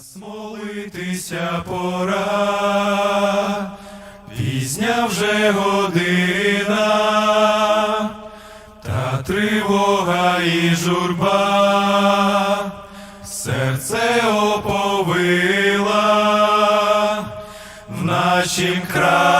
Час молитися пора, пізня вже година, та тривога і журба, серце оповила, в нашім краї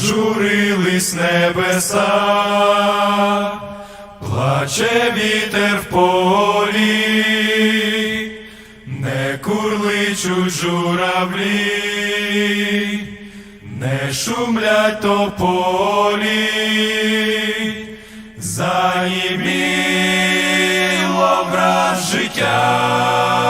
Зажурились небеса, плаче вітер в полі, не курличуть журавлі, не шумлять тополі, заїміло враз життя,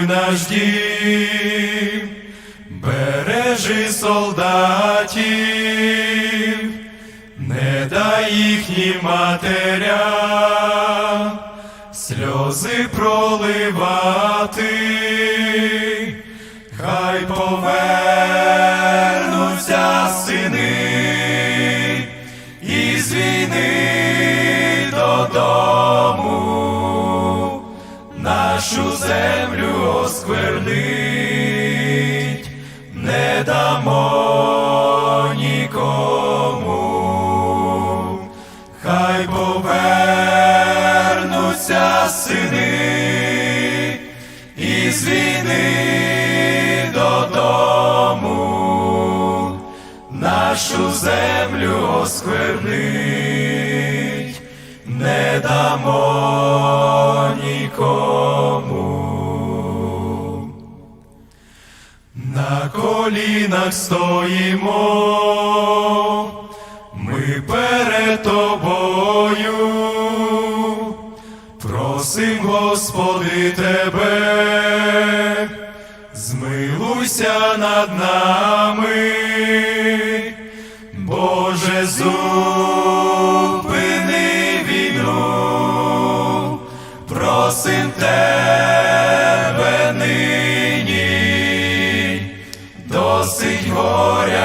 порятуй наш дім, бережи солдатів, не дай їхнім матерям сльози проливати, хай повернуться сини із війни додому, нашу землю осквернить, не дамо нікому, хай повернуться сини із війни додому, нашу землю осквернить, не дамо колінах стоїмо, ми перед тобою, просим, Господи, тебе, змилуйся над нами, Боже, зупини просим тебе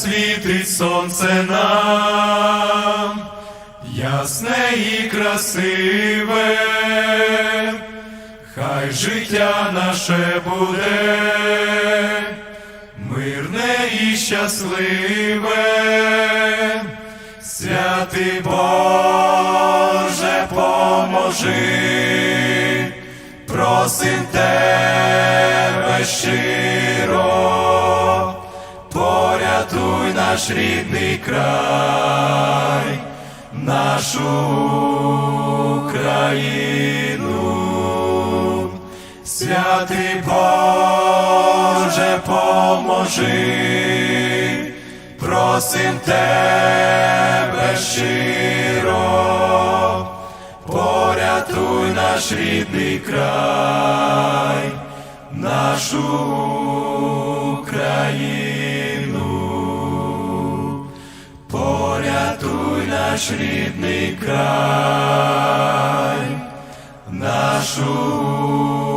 Хай засвітить сонце нам, ясне і красиве, хай життя наше буде, мирне і щасливе, святий Боже, поможи, просим тебе щиро, порятуй наш рідний край, нашу Україну. Святий Боже, поможи, просим тебе щиро, порятуй наш рідний край, нашу Україну, врятуй наш рідний край, нашу.